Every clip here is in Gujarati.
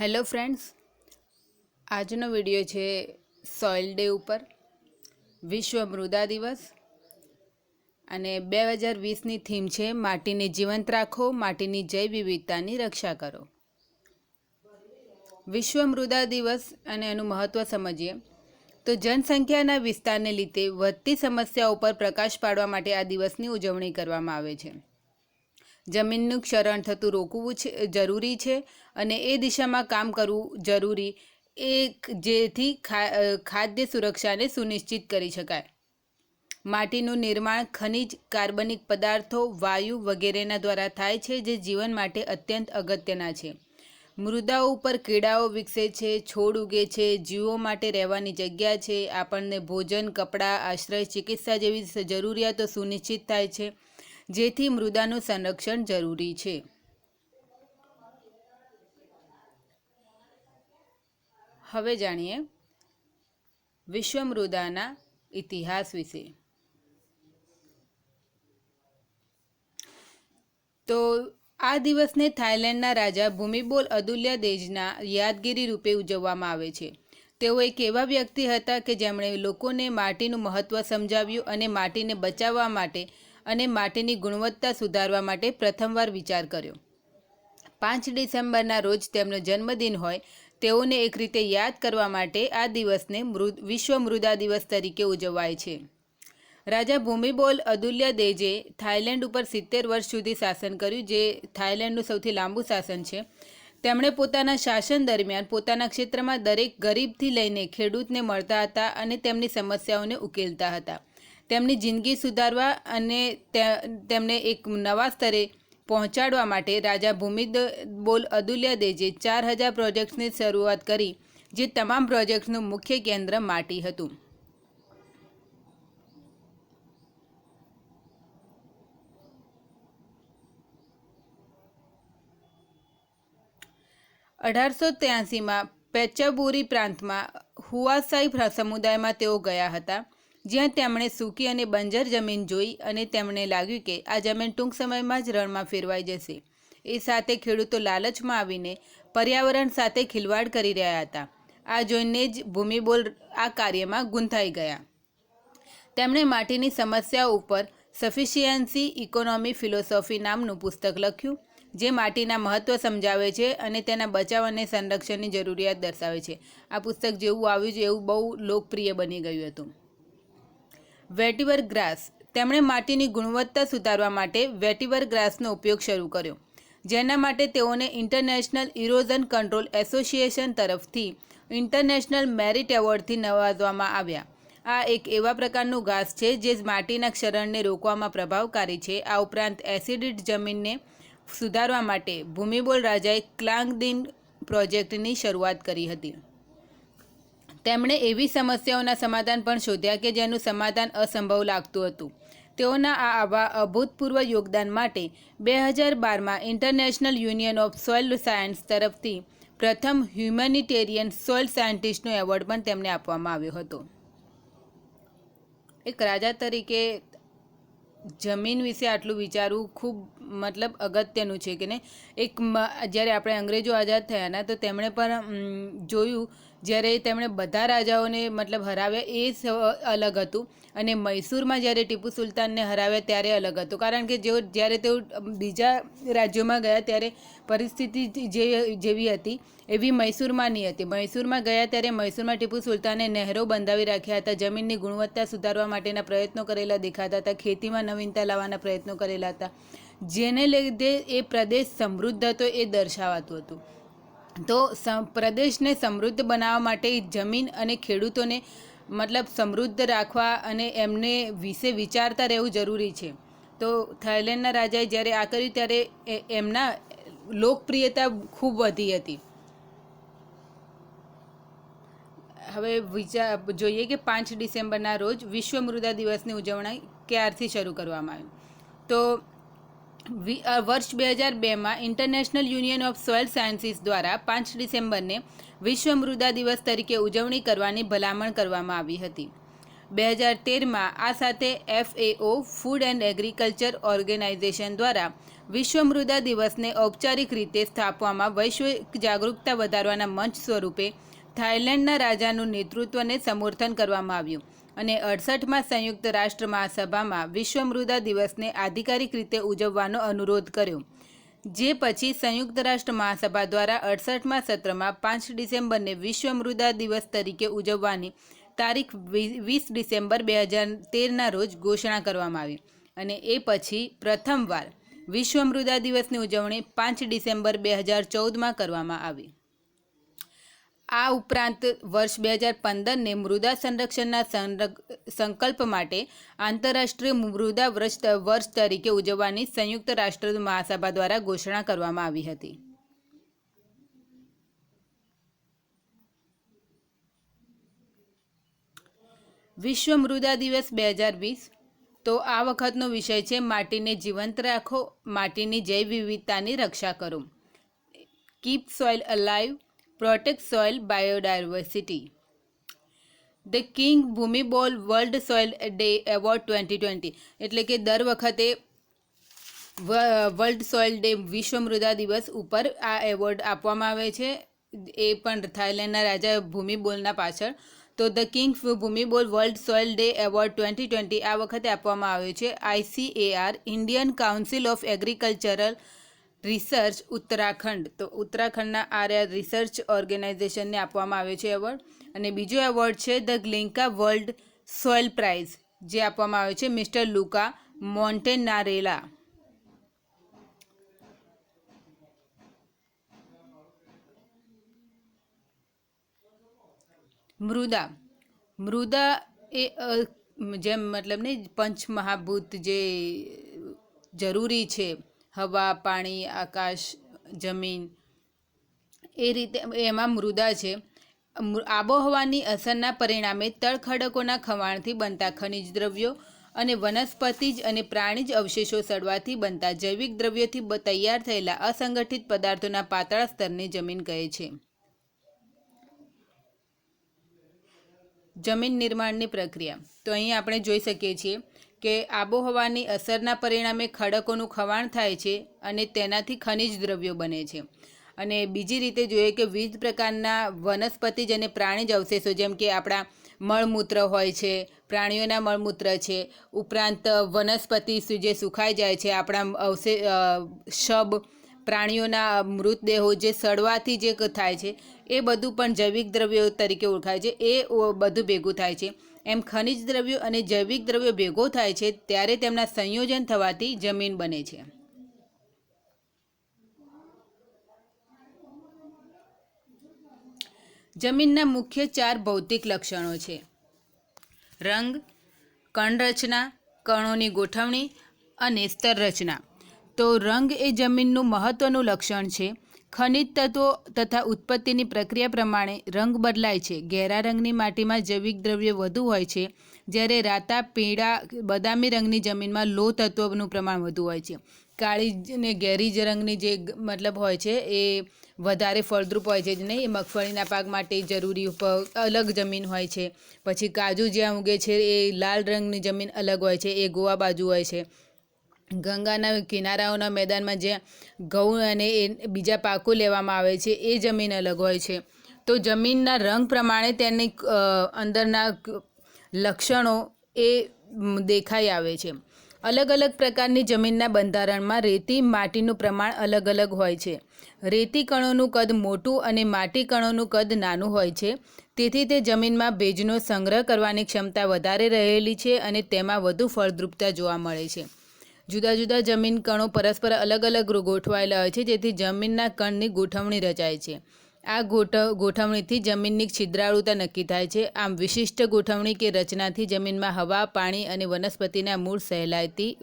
હેલો ફ્રેન્ડ્સ, આજનો વીડિયો છે સોઇલ ડે ઉપર, વિશ્વ મૃદા દિવસ. અને બે હજાર વીસની થીમ છે માટીને જીવંત રાખો, માટીની જૈવ વિવિધતાની રક્ષા કરો. વિશ્વ મૃદા દિવસ અને એનું મહત્ત્વ સમજીએ, તો જનસંખ્યાના વિસ્તારને લીધે વધતી સમસ્યાઓ ઉપર પ્રકાશ પાડવા માટે આ દિવસની ઉજવણી કરવામાં આવે છે. જમીનનું ક્ષરણ થતું રોકવું છે, જરૂરી છે અને એ દિશામાં કામ કરવું જરૂરી. એ જેથી ખાદ્ય સુરક્ષાને સુનિશ્ચિત કરી શકાય. માટીનું નિર્માણ ખનિજ, કાર્બનિક પદાર્થો, વાયુ વગેરેના દ્વારા થાય છે જે જીવન માટે અત્યંત અગત્યના છે. મૃદાઓ ઉપર કીડાઓ વિકસે છે, છોડ ઉગે છે, જીવો માટે રહેવાની જગ્યા છે, આપણને ભોજન, કપડાં, આશ્રય, ચિકિત્સા જેવી જરૂરિયાતો સુનિશ્ચિત થાય છે. જેથી મૃદાનું સંરક્ષણ જરૂરી છે. હવે જાણીએ વિશ્વ મૃદાના ઇતિહાસ વિશે. તો આ દિવસને થાઇલેન્ડના રાજા ભૂમિબોલ અદુલ્યા દેજના યાદગીરી રૂપે ઉજવવામાં આવે છે. તેઓ એક એવા વ્યક્તિ હતા કે જેમણે લોકોને માટીનું મહત્ત્વ સમજાવ્યું અને માટીને બચાવવા માટે અને માટીની ગુણવત્તા સુધારવા માટે પ્રથમવાર વિચાર કર્યો. પાંચ ડિસેમ્બરના રોજ તેમનો જન્મદિન હોય, તેઓને એક રીતે યાદ કરવા માટે આ દિવસને મૃદ, વિશ્વ મૃદા દિવસ તરીકે ઉજવાય છે. રાજા ભૂમિબોલ અદુલ્યા દેજે થાઇલેન્ડ ઉપર સિત્તેર વર્ષ સુધી શાસન કર્યું, જે થાઇલેન્ડનું સૌથી લાંબુ શાસન છે. તેમણે પોતાના શાસન દરમિયાન પોતાના ક્ષેત્રમાં દરેક ગરીબથી લઈને ખેડૂતને મળતા હતા અને તેમની સમસ્યાઓને ઉકેલતા હતા. તેમની જિંદગી સુધારવા અને તેમને એક નવા સ્તરે પહોંચાડવા માટે રાજા ભૂમિદ બોલ અદુલ્યા દેજે ચાર હજાર પ્રોજેક્ટ્સની શરૂઆત કરી, જે તમામ પ્રોજેક્ટ્સનું મુખ્ય કેન્દ્ર માટી હતું. અઢારસો ત્યાસીમાં પેચાબુરી પ્રાંતમાં હુઆસાઈ સમુદાયમાં તેઓ ગયા હતા. જ્યાં તેમણે સૂકી અને બંજર જમીન જોઈ અને તેમણે લાગ્યું કે આ જમીન ટૂંક સમયમાં જ રણમાં ફેરવાઈ જશે. એ સાથે ખેડૂતો લાલચમાં આવીને પર્યાવરણ સાથે ખિલવાડ કરી રહ્યા હતા. આ જોઈને જ ભૂમિબોલ આ કાર્યમાં ગૂંથાઈ ગયા. તેમણે માટીની સમસ્યા ઉપર સફિશિયન્સી ઇકોનોમી ફિલોસોફી નામનું પુસ્તક લખ્યું, જે માટીના મહત્ત્વ સમજાવે છે અને તેના બચાવ અને સંરક્ષણની જરૂરિયાત દર્શાવે છે. આ પુસ્તક જેવું આવ્યું છે એવું બહુ લોકપ્રિય બની ગયું હતું. Vetiver grass. તેમણે માટીની ગુણવત્તા સુધારવા માટે વેટીવર ગ્રાસનો ઉપયોગ શરૂ કર્યો, જેના માટે તેઓને ઇન્ટરનેશનલ ઇરોઝન કંટ્રોલ એસોસિએશન તરફથી ઇન્ટરનેશનલ મેરિટ એવોર્ડથી નવાજવામાં આવ્યા. આ એક એવા પ્રકારનું ઘાસ છે જે માટીના ક્ષરણને રોકવામાં પ્રભાવકારી છે. આ ઉપરાંત એસિડિટ જમીનને સુધારવા માટે ભૂમિબોલ રાજાએ ક્લાંગદીન પ્રોજેક્ટની શરૂઆત કરી હતી. તેમણે એવી સમસ્યાઓના સમાધાન પણ શોધ્યા કે જેનું સમાધાન અસંભવ લાગતું હતું. તેઓના આ આવા અભૂતપૂર્વ યોગદાન માટે બે હજાર બારમાં International Union of Soil Science તરફથી પ્રથમ હ્યુમેનિટેરિયન સોઇલ સાયન્ટિસ્ટનો એવોર્ડ પણ તેમને આપવામાં આવ્યો હતો. એક રાજા તરીકે જમીન વિશે આટલું વિચારવું ખૂબ મતલબ અગત્યનું છે કે ને એક જ્યારે આપણે અંગ્રેજો આઝાદ થયાના તો તેમણે પણ જોયું જ્યારે તેમણે બધા રાજાઓને મતલબ હરાવ્યા એ અલગ હતું. અને મૈસૂરમાં જ્યારે ટીપુ સુલતાનને હરાવ્યા ત્યારે અલગ હતું. કારણ કે જેઓ, જ્યારે તેઓ બીજા રાજ્યોમાં ગયા ત્યારે પરિસ્થિતિ જે જેવી હતી, એવી મૈસૂરમાં નહીં હતી. મૈસૂરમાં ગયા ત્યારે મૈસૂરમાં ટીપુ સુલતાને નહેરો બંધાવી રાખ્યા હતા. જમીનની ગુણવત્તા સુધારવા માટેના પ્રયત્નો કરેલા દેખાતા હતા. ખેતીમાં નવીનતા લાવવાના પ્રયત્નો કરેલા હતા. જેને લીધે એ પ્રદેશ સમૃદ્ધ હતો એ દર્શાવાતું હતું. તો પ્રદેશને સમૃદ્ધ બનાવવા માટે જમીન અને ખેડૂતોને મતલબ સમૃદ્ધ રાખવા અને એમને વિશે વિચારતા રહેવું જરૂરી છે. તો થાઇલેન્ડના રાજાએ જ્યારે આ કર્યું ત્યારે એમના લોકપ્રિયતા ખૂબ વધી હતી. હવે વિચાર જોઈએ કે પાંચ ડિસેમ્બરના રોજ વિશ્વ મૃદા દિવસની ઉજવણી ક્યારથી શરૂ કરવામાં આવી? તો વર્ષ બે હજાર બેમાં International Union of Soil Sciences દ્વારા પાંચ ડિસેમ્બરને વિશ્વ મૃદા દિવસ તરીકે ઉજવણી કરવાની ભલામણ કરવામાં આવી હતી. બે હજાર તેરમાં આ સાથે FAO Food and Agriculture Organization દ્વારા વિશ્વ મૃદા દિવસને ઔપચારિક રીતે સ્થાપવામાં વૈશ્વિક જાગૃતતા વધારવાના મંચ સ્વરૂપે થાઇલેન્ડના રાજાનું નેતૃત્વને સમર્થન કરવામાં આવ્યું. અને અડસઠમાં સંયુક્ત રાષ્ટ્ર મહાસભામાં વિશ્વ મૃદા દિવસને આધિકારિક રીતે ઉજવવાનો અનુરોધ કર્યો. જે પછી સંયુક્ત રાષ્ટ્ર મહાસભા દ્વારા અડસઠમાં સત્રમાં પાંચ ડિસેમ્બરને વિશ્વ મૃદા દિવસ તરીકે ઉજવવાની તારીખ વીસ ડિસેમ્બર બે હજાર તેરના રોજ ઘોષણા કરવામાં આવી. અને એ પછી પ્રથમવાર વિશ્વ મૃદા દિવસની ઉજવણી પાંચ ડિસેમ્બર બે હજાર ચૌદમાં કરવામાં આવી. આ ઉપરાંત વર્ષ બે હજાર પંદરને મૃદા સંરક્ષણના સંરક- સંકલ્પ માટે આંતરરાષ્ટ્રીય મૃદા વર્ષ તરીકે ઉજવવાની સંયુક્ત રાષ્ટ્ર મહાસભા દ્વારા ઘોષણા કરવામાં આવી હતી. વિશ્વ મૃદા દિવસ બે હજાર વીસ. તો આ વખતનો વિષય છે, માટીને જીવંત રાખો, માટીની જૈવ વિવિધતાની રક્ષા કરો. Keep soil alive protect soil biodiversity the King Bhumibol World Soil Day Award twenty twenty એટલે કે દર વખતે વર્લ્ડ સોઇલ ડે વિશ્વ મૃદા દિવસ ઉપર આ એવોર્ડ આપવામાં આવે છે. એ પણ થાઇલેન્ડના રાજા ભૂમિબોલના પાછળ. તો the King Bhumibol World Soil Day Award twenty twenty આ વખતે આપવામાં આવ્યો છે. ICAR Indian Council of Agricultural Research Uttarakhand. તો ઉત્તરાખંડના આર્ય રિસર્ચ ઓર્ગેનાઇઝેશનને આપવામાં આવ્યો છે એવોર્ડ. અને બીજો એવોર્ડ છે the Glinka World Soil Prize, જે આપવામાં આવ્યો છે મિસ્ટર લુકા મોન્ટેનારેલા. મૃદા. મૃદા એ જેમ મતલબ ને પંચમહાભૂત જે જરૂરી છે હવા, પાણી, આકાશ, જમીન, એ રીતે એમાં મૃદા છે. આબોહવાની અસરના પરિણામે તળખડકોના ખવાણથી બનતા ખનિજ દ્રવ્યો અને વનસ્પતિજ અને પ્રાણીજ અવશેષો સડવાથી બનતા જૈવિક દ્રવ્યોથી તૈયાર થયેલા અસંગઠિત પદાર્થોના પાતળા સ્તરને જમીન કહે છે. જમીન નિર્માણની પ્રક્રિયા. તો અહીં આપણે જોઈ શકીએ છીએ કે આબોહવાની અસરના પરિણામે ખડકોનું ખવાણ થાય છે અને તેનાથી ખનિજ દ્રવ્યો બને છે. અને બીજી રીતે જોઈએ કે વિવિધ પ્રકારના વનસ્પતિજ અને પ્રાણીજ અવશેષો, જેમ કે આપણા મળમૂત્ર હોય છે, પ્રાણીઓના મળમૂત્ર છે, ઉપરાંત વનસ્પતિ જે સુખાઈ જાય છે, આપણા અવશે શબ, પ્રાણીઓના મૃતદેહો જે સડવાથી જે થાય છે, એ બધું પણ જૈવિક દ્રવ્યો તરીકે ઓળખાય છે, એ બધું ભેગું થાય છે. એમ ખનિજ દ્રવ્યો અને જૈવિક દ્રવ્યો ભેગો થાય છે ત્યારે તેમના સંયોજન થવાથી જમીન બને છે. જમીનના મુખ્ય ચાર ભૌતિક લક્ષણો છે. રંગ, કણરચના, કણોની ગોઠવણી અને સ્તર રચના તો રંગ એ જમીનનું મહત્વનું લક્ષણ છે. ખનિજ તત્વો તથા ઉત્પત્તિની પ્રક્રિયા પ્રમાણે રંગ બદલાય છે. ઘેરા રંગની માટીમાં જૈવિક દ્રવ્ય વધુ હોય છે, જ્યારે રાતા પીળા બદામી રંગની જમીનમાં લોહ તત્વનું પ્રમાણ વધુ હોય છે. કાળી ને ઘેરી જ રંગની જે મતલબ હોય છે, એ વધારે ફળદ્રુપ હોય છે જ નહીં. મગફળીના પાક માટે જરૂરી અલગ જમીન હોય છે. પછી કાજુ જ્યાં ઉગે છે, એ લાલ રંગની જમીન અલગ હોય છે, એ ગોવા બાજુ હોય છે. ગંગાના કિનારાઓના મેદાનમાં જ્યાં ઘઉં અને એ બીજા પાકો લેવામાં આવે છે, એ જમીન અલગ હોય છે. તો જમીનના રંગ પ્રમાણે તેની અંદરના લક્ષણો એ દેખાઈ આવે છે. અલગ અલગ પ્રકારની જમીનના બંધારણમાં રેતી માટીનું પ્રમાણ અલગ અલગ હોય છે. રેતી કણોનું કદ મોટું અને માટી કણોનું કદ નાનું હોય છે. તેથી તે જમીનમાં ભેજનો સંગ્રહ કરવાની ક્ષમતા વધારે રહેલી છે અને તેમાં વધુ ફળદ્રુપતા જોવા મળે છે. જુદા જુદા જમીન કણો પરસ્પર અલગ અલગ ગોઠવાયેલા હોય છે, જેથી જમીનના કણની ગોઠવણી રચાય છે. આ ગોઠ, ગોઠવણીથી જમીનની છિદ્રાળુતા નક્કી થાય છે. આમ વિશિષ્ટ ગોઠવણી કે રચનાથી જમીનમાં હવા, પાણી અને વનસ્પતિના મૂળ સહેલાઈથી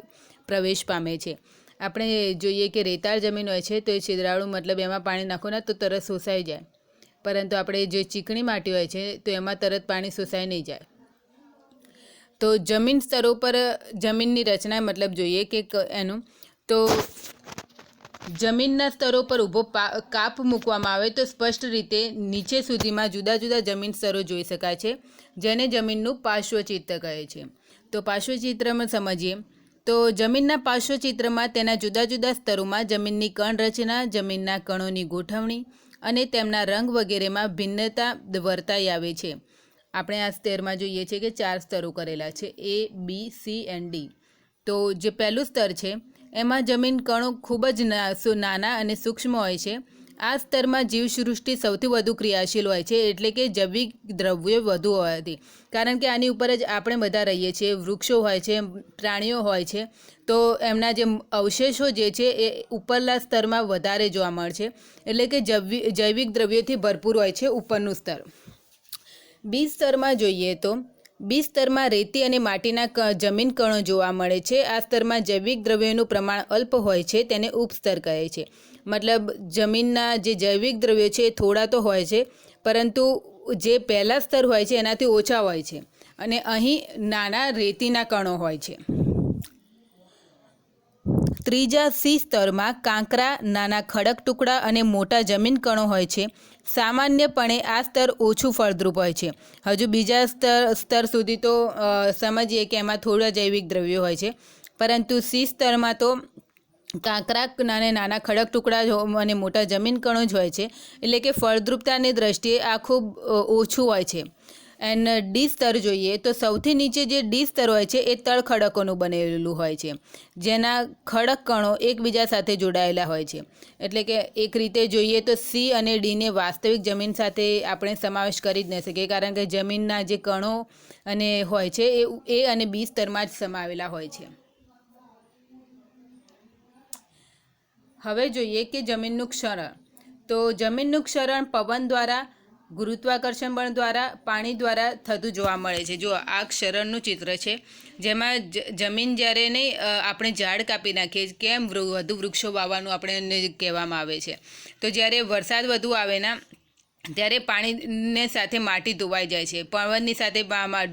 પ્રવેશ પામે છે. આપણે જોઈએ કે રેતાળ જમીન હોય છે, તો એ છિદ્રાળુ મતલબ એમાં પાણી નાખો, ને તો તરત શોષાઈ જાય. પરંતુ આપણે જે ચીકણી માટી હોય છે, તો એમાં તરત પાણી શોષાઈ નહીં જાય. તો જમીન સ્તરો પર, જમીનની રચના મતલબ જોઈએ કે એનું? તો જમીનના સ્તરો પર ઊભો કાપ મૂકવામાં આવે તો સ્પષ્ટ રીતે નીચે સુધીમાં જુદા જુદા જમીન સ્તરો જોઈ શકાય છે, જેને જમીનનું પાર્શ્વચિત્ર કહે છે. તો પાર્શ્વચિત્રમાં સમજીએ, તો જમીનના પાર્શ્વચિત્રમાં તેના જુદા જુદા સ્તરોમાં જમીનની કણ રચના, જમીનના કણોની ગોઠવણી અને તેમના રંગ વગેરેમાં ભિન્નતા વર્તાઈ આવે છે. આપણે આ સ્તરમાં જોઈએ છીએ કે ચાર સ્તરો કરેલા છે, A, B, C and D. તો જે પહેલું સ્તર છે, એમાં જમીન કણો ખૂબ જ નાના અને સૂક્ષ્મ હોય છે. આ સ્તરમાં જીવસૃષ્ટિ સૌથી વધુ ક્રિયાશીલ હોય છે, એટલે કે જૈવિક દ્રવ્યો વધુ હોવાથી. કારણ કે આની ઉપર જ આપણે બધા રહીએ છીએ, વૃક્ષો હોય છે, પ્રાણીઓ હોય છે. તો એમના જે અવશેષો જે છે, એ ઉપરના સ્તરમાં વધારે જોવા મળશે એટલે કે જૈવિ- જૈવિક દ્રવ્યોથી ભરપૂર હોય છે ઉપરનું સ્તર. બી સ્તરમાં જોઈએ તો બી સ્તરમાં રેતી અને માટીના જમીન કણો જોવા મળે છે. આ સ્તરમાં જૈવિક દ્રવ્યોનું પ્રમાણ અલ્પ હોય છે, તેને ઉપસ્તર કહે છે. મતલબ જમીનના જે જૈવિક દ્રવ્યો છે એ થોડા તો હોય છે, પરંતુ જે પહેલા સ્તર હોય છે એનાથી ઓછા હોય છે અને અહીં નાના રેતીના કણો હોય છે. ત્રીજા સી સ્તરમાં કાંકરા, નાના ખડક ટુકડા અને મોટા જમીન કણો હોય છે. સામાન્યપણે આ સ્તર ઓછું ફળદ્રુપ હોય છે. હજુ બીજા સ્તર સ્તર સુધી તો સમજીએ કે એમાં થોડા જૈવિક દ્રવ્યો હોય છે. પરંતુ સી સ્તરમાં તો કાંકરા અને નાના ખડક ટુકડા અને મોટા જમીન કણો જ હોય છે. એટલે કે ફળદ્રુપતાની દ્રષ્ટિએ આ ખૂબ ઓછું હોય છે. એન્ડ ડી સ્તર જોઈએ તો સૌથી નીચે જે ડી સ્તર હોય છે, એ તળ ખડકોનું બનેલું હોય છે. જેના ખડક કણો એકબીજા સાથે જોડાયેલા હોય છે. એટલે કે એક રીતે જોઈએ તો સી અને ડીને વાસ્તવિક જમીન સાથે આપણે સમાવેશ કરી જ ન શકીએ, કારણ કે જમીનના જે કણો અને હોય છે, એ એ અને બી સ્તરમાં જ સમાવેલા હોય છે. હવે જોઈએ કે જમીનનું ક્ષરણ. તો જમીનનું ક્ષરણ પવન દ્વારા ગુરુત્વાકર્ષણ બળ દ્વારા, પાણી દ્વારા થતું જોવા મળે છે. જો આ ક્ષરણનું ચિત્ર છે, જેમાં જમીન જ્યારે નહીં આપણે ઝાડ કાપી નાખીએ કેમ વધુ વૃક્ષો વાવવાનું આપણે કહેવામાં આવે છે. તો જ્યારે વરસાદ વધુ આવે ના, ત્યારે પાણીને સાથે માટી ધોવાઈ જાય છે, પવનની સાથે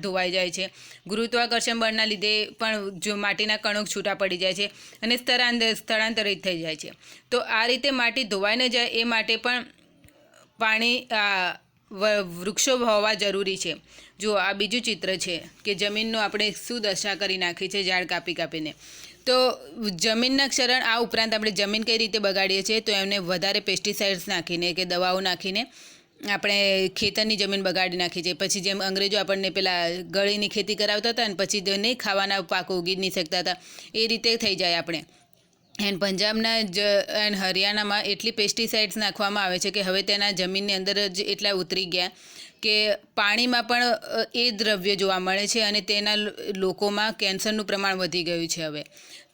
ધોવાઈ જાય છે. ગુરુત્વાકર્ષણ બળના લીધે પણ જો માટીના કણો છૂટા પડી જાય છે અને સ્થળાંતર, સ્થળાંતરિત થઈ જાય છે. તો આ રીતે માટી ધોવાઈ ન જાય, એ માટે પણ પાણી વૃક્ષો હોવા જરૂરી છે. જો આ બીજું ચિત્ર છે કે જમીનનું આપણે શું દશા કરી નાખી છે, ઝાડ કાપી કાપીને. તો જમીનના ક્ષરણ આ ઉપરાંત આપણે જમીન કઈ રીતે બગાડીએ છીએ, તો એમને વધારે પેસ્ટિસાઇડ્સ નાખીને કે દવાઓ નાખીને આપણે ખેતરની જમીન બગાડી નાખી છે. પછી જેમ અંગ્રેજો આપણને પેલા ગળીની ખેતી કરાવતા હતા ને પછી નહીં ખાવાના પાકો ઉગી નહીં શકતા હતા. એ રીતે થઈ જાય આપણે. એન્ડ પંજાબના જ, એન્ડ હરિયાણામાં એટલી પેસ્ટિસાઇડ્સ નાખવામાં આવે છે કે હવે તેના જમીનની અંદર જ એટલા ઉતરી ગયા કે પાણીમાં પણ એ દ્રવ્ય જોવા મળે છે અને તેના લોકોમાં કેન્સરનું પ્રમાણ વધી ગયું છે હવે.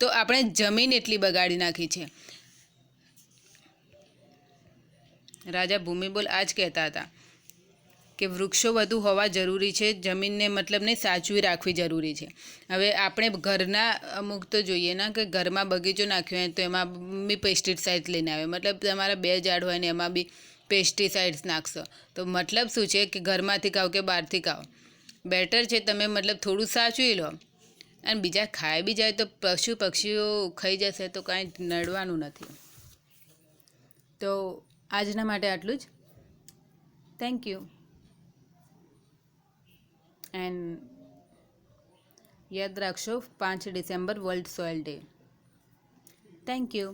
તો આપણે જમીન એટલી બગાડી નાખી છે. રાજા ભૂમિબોલ આ જ કહેતા હતા. કે વૃક્ષો વધુ હોવા જરૂરી છે, જમીનને મતલબને સાચવી રાખવી જરૂરી છે. હવે આપણે ઘરના અમુક તો જોઈએ ના કે ઘરમાં બગીચો નાખ્યો હોય તો એમાં બી પેસ્ટિસાઇડ્સ લઈને આવે. મતલબ તમારા બે ઝાડ હોય ને એમાં બી પેસ્ટિસાઇડ્સ નાખશો. તો મતલબ શું છે કે ઘરમાંથી ખાઓ કે બહારથી ખાઓ? બેટર છે તમે મતલબ થોડું સાચવી લો. અને બીજા ખાઈ બી જાય તો પશુ પક્ષીઓ ખાઈ જશે તો કાંઈ નડવાનું નથી. તો આજના માટે આટલું જ. થેન્ક યુ એન્ડ યાદ રાખશો પાંચ December World Soil Day. Thank you